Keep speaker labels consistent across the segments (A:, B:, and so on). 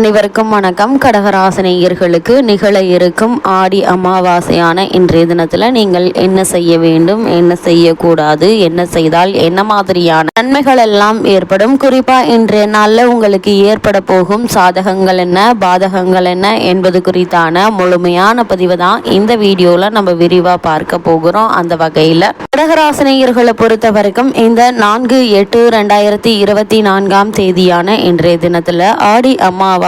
A: அனைவருக்கும் வணக்கம். கடகராசினியர்களுக்கு நிகழ இருக்கும் ஆடி அமாவாசையான இன்றைய தினத்தில் நீங்கள் என்ன செய்ய வேண்டும் என்ன செய்யக்கூடாது என்ன செய்தால் என்ன மாதிரியான நன்மைகள் எல்லாம் ஏற்படும்? குறிப்பாக இன்றைய நாளில் உங்களுக்கு ஏற்பட போகும் சாதகங்கள் என்ன பாதகங்கள் என்ன என்பது குறித்தான முழுமையான பதிவு தான் இந்த வீடியோவில் நம்ம விரிவாக பார்க்க போகிறோம். அந்த வகையில் கடகராசினியர்களை பொறுத்த வரைக்கும் இந்த நான்கு எட்டு ரெண்டாயிரத்தி இருபத்தி நான்காம் தேதியான இன்றைய தினத்தில் ஆடி அமாவாசை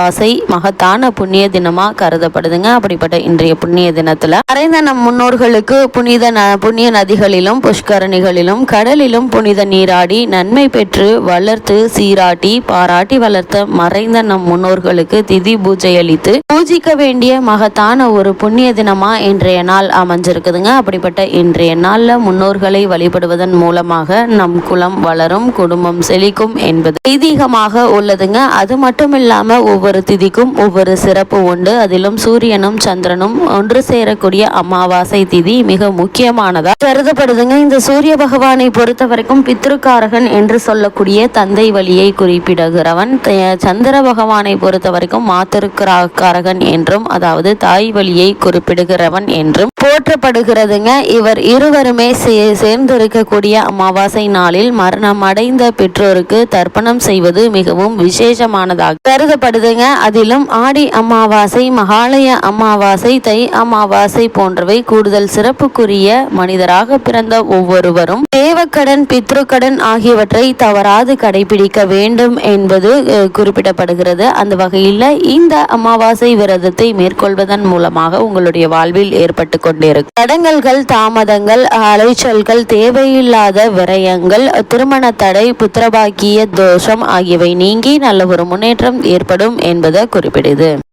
A: மகத்தான புண்ணிய தினமா கருதப்படுதுங்க. அப்படிப்பட்ட இன்றைய புண்ணிய தினத்துல மறைந்த நம் முன்னோர்களுக்கு புனித புண்ணிய நதிகளிலும் புஷ்கரணிகளிலும் கடலிலும் புனித நீராடி நன்மை பெற்று வளர்த்து சீராட்டி பாராட்டி வளர்த்த மறைந்த நம் முன்னோர்களுக்கு திதி பூஜை அளித்து பூஜிக்க வேண்டிய மகத்தான ஒரு புண்ணிய தினமா இன்றைய நாள் அமைஞ்சிருக்குதுங்க. அப்படிப்பட்ட இன்றைய நாள்ல முன்னோர்களை வழிபடுவதன் மூலமாக நம் குலம் வளரும் குடும்பம் செழிக்கும் என்பது ஐதீகமாக உள்ளதுங்க. அது மட்டும் இல்லாம ஒவ்வொரு திதிக்கும் ஒவ்வொரு சிறப்பு உண்டு. அதிலும் சூரியனும் சந்திரனும் ஒன்று சேரக்கூடிய அமாவாசை திதி மிக முக்கியமானதா? கருதப்படுதுங்க. இந்த சூரிய பகவானை பொறுத்த வரைக்கும் பித்ருக்காரகன் என்று சொல்லக்கூடிய தந்தை வழியை குறிப்பிடுகிறவன். சந்திர பகவானை பொறுத்த வரைக்கும் மாத்திருக்காரகன் என்றும் அதாவது தாய் வழியை குறிப்பிடுகிறவன் என்றும் போற்றப்படுகிறதுங்க. இவர் இருவருமே சேர்ந்திருக்கக்கூடிய சேர்ந்து இருக்கக்கூடிய அமாவாசை நாளில் மரணம் அடைந்த பெற்றோருக்கு தர்ப்பணம் செய்வது மிகவும் விசேஷமானதாக கருதப்படுதுங்க. அதிலும் ஆடி அமாவாசை மகாலய அமாவாசை தை அமாவாசை போன்றவை கூடுதல் சிறப்புக்குரிய மனிதராக பிறந்த ஒவ்வொருவரும் தேவக்கடன் பித்ருக்கடன் ஆகியவற்றை தவறாது கடைபிடிக்க வேண்டும் என்பது குறிப்பிடப்படுகிறது. அந்த வகையில் இந்த அமாவாசை விரதத்தை மேற்கொள்வதன் மூலமாக உங்களுடைய வாழ்வில் ஏற்பட்டு கொண்டிருக்கும். தடங்கல்கள் தாமதங்கள் அலைச்சல்கள் தேவையில்லாத விரயங்கள் திருமண தடை புத்திரபாக்கிய தோஷம் ஆகியவை நீங்கி நல்ல ஒரு முன்னேற்றம் ஏற்படும் என்பதை குறிப்பிடுது.